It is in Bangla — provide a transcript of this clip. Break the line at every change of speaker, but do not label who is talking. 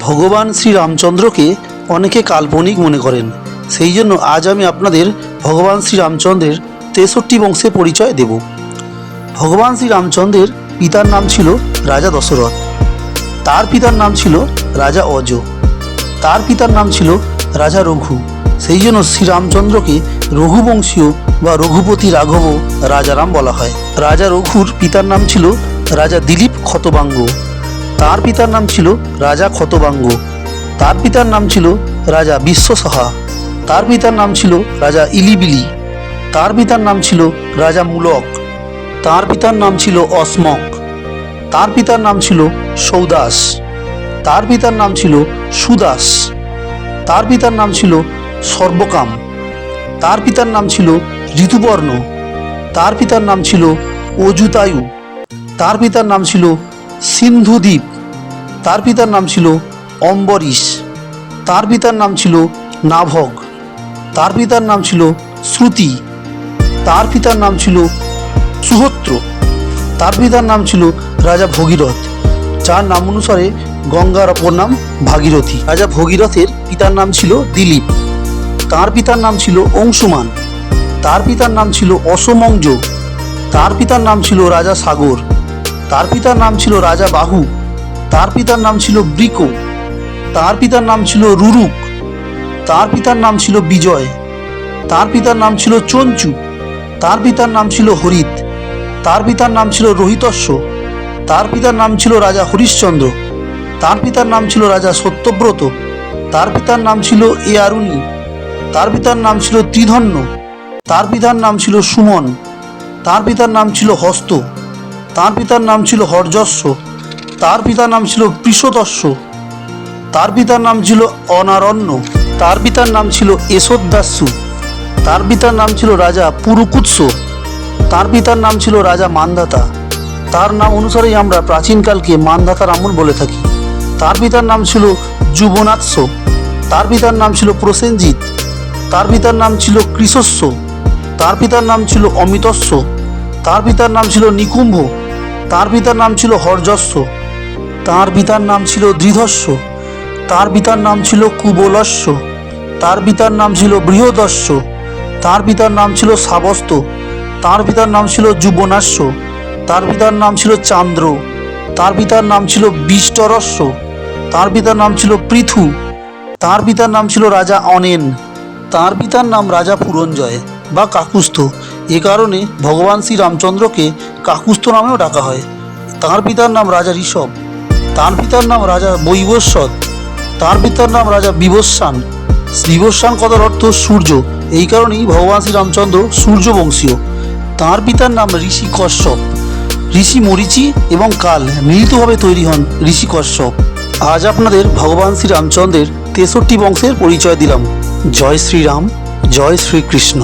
ভগবান শ্রী রামচন্দ্রকে অনেকে কাল্পনিক মনে করেন। সেই জন্য আজ আমি আপনাদের ভগবান শ্রী রামচন্দ্রের তেষট্টি বংশে পরিচয় দেব। ভগবান শ্রী রামচন্দ্রের পিতার নাম ছিল রাজা দশরথ। তার পিতার নাম ছিল রাজা অজ। তার পিতার নাম ছিল রাজা রঘু। সেই জন্য শ্রীরামচন্দ্রকে রঘুবংশীয় বা রঘুপতি রাঘব রাজারাম বলা হয়। রাজা রঘুর পিতার নাম ছিল রাজা দিলীপ ক্ষতবাঙ্গ তার পিতার নাম ছিল রাজা ক্ষতবাঙ্গ তার পিতার নাম ছিল রাজা বিশ্বসহা তার পিতার নাম ছিল রাজা ইলিবিলি তার পিতার নাম ছিল রাজা মূলক তার পিতার নাম ছিল অসমক তার পিতার নাম ছিল সৌদাস তার পিতার নাম ছিল সুদাস তার পিতার নাম ছিল সর্বকাম তার পিতার নাম ছিল ঋতুবর্ণ তার পিতার নাম ছিল অজুতায়ু তার পিতার নাম ছিল সিন্ধুদ্বীপ তার পিতার নাম ছিল অম্বরীশ তার পিতার নাম ছিল নাভগ তার পিতার নাম ছিল শ্রুতি তার পিতার নাম ছিল সুহত্র তার পিতার নাম ছিল রাজা ভগীরথ যার নাম অনুসারে গঙ্গার অপর নাম ভাগীরথী রাজা ভগীরথের পিতার নাম ছিল দিলীপ তার পিতার নাম ছিল অংশুমান তার পিতার নাম ছিল অসমঞ্জ তার পিতার নাম ছিল রাজা সাগর তার পিতার নাম ছিল রাজা বাহু তার পিতার নাম ছিল বৃক তার পিতার নাম ছিল রুরুক তার পিতার নাম ছিল বিজয় তার পিতার নাম ছিল চঞ্চু তার পিতার নাম ছিল হরিত তার পিতার নাম ছিল রোহিতস্য তার পিতার নাম ছিল রাজা হরিশ্চন্দ্র তার পিতার নাম ছিল রাজা সত্যব্রত তার পিতার নাম ছিল এ আরুণী তার পিতার নাম ছিল ত্রিধন্য তার পিতার নাম ছিল সুমন তার পিতার নাম ছিল হস্ত তার পিতার নাম ছিল হরযস্য তার পিতার নাম ছিল পৃষদস্য তার পিতার নাম ছিল অনারণ্য তার পিতার নাম ছিল এসোদ্দাস্যু তার পিতার নাম ছিল রাজা পুরুকুৎস তার পিতার নাম ছিল রাজা মান্ধাতা তার নাম অনুসারেই আমরা প্রাচীনকালকে মান্ধাতার আমল বলে থাকি তার পিতার নাম ছিল যুবনাৎস তার পিতার নাম ছিল প্রসেনজিৎ তার পিতার নাম ছিল কৃশস্য তার পিতার নাম ছিল অমিতস্য তার পিতার নাম ছিল নিকুম্ভ তার পিতার নাম ছিল হরযস্য তার পিতার নাম ছিল দৃঢ়স্য তার পিতার নাম ছিল কুবলস্য তার পিতার নাম ছিল বৃহদস্য তার পিতার নাম ছিল সাবস্ত তার পিতার নাম ছিল যুবনাস্য তার পিতার নাম ছিল চান্দ্র তার পিতার নাম ছিল বিষ্টরস্য তার পিতার নাম ছিল পৃথু তার পিতার নাম ছিল রাজা অনেন তার পিতার নাম রাজা পুরঞ্জয় বা কাকুস্থ এ কারণে ভগবান শ্রীরামচন্দ্রকে কাকুস্থ নামেও ডাকা হয় তার পিতার নাম রাজা ঋষভ তার পিতার নাম রাজা বৈবস্বত তার পিতার নাম রাজা বিবস্বান বিবস্বান কথার অর্থ সূর্য। এই কারণেই ভগবান শ্রী রামচন্দ্র সূর্যবংশীয়। তার পিতার নাম ঋষি কশ্যপ। ঋষি মরিচি এবং কাল মিলিতভাবে তৈরি হন ঋষি কশ্যপ। আজ আপনাদের ভগবান শ্রীরামচন্দ্রের তেষট্টি বংশের পরিচয় দিলাম। জয় শ্রীরাম, জয় শ্রীকৃষ্ণ।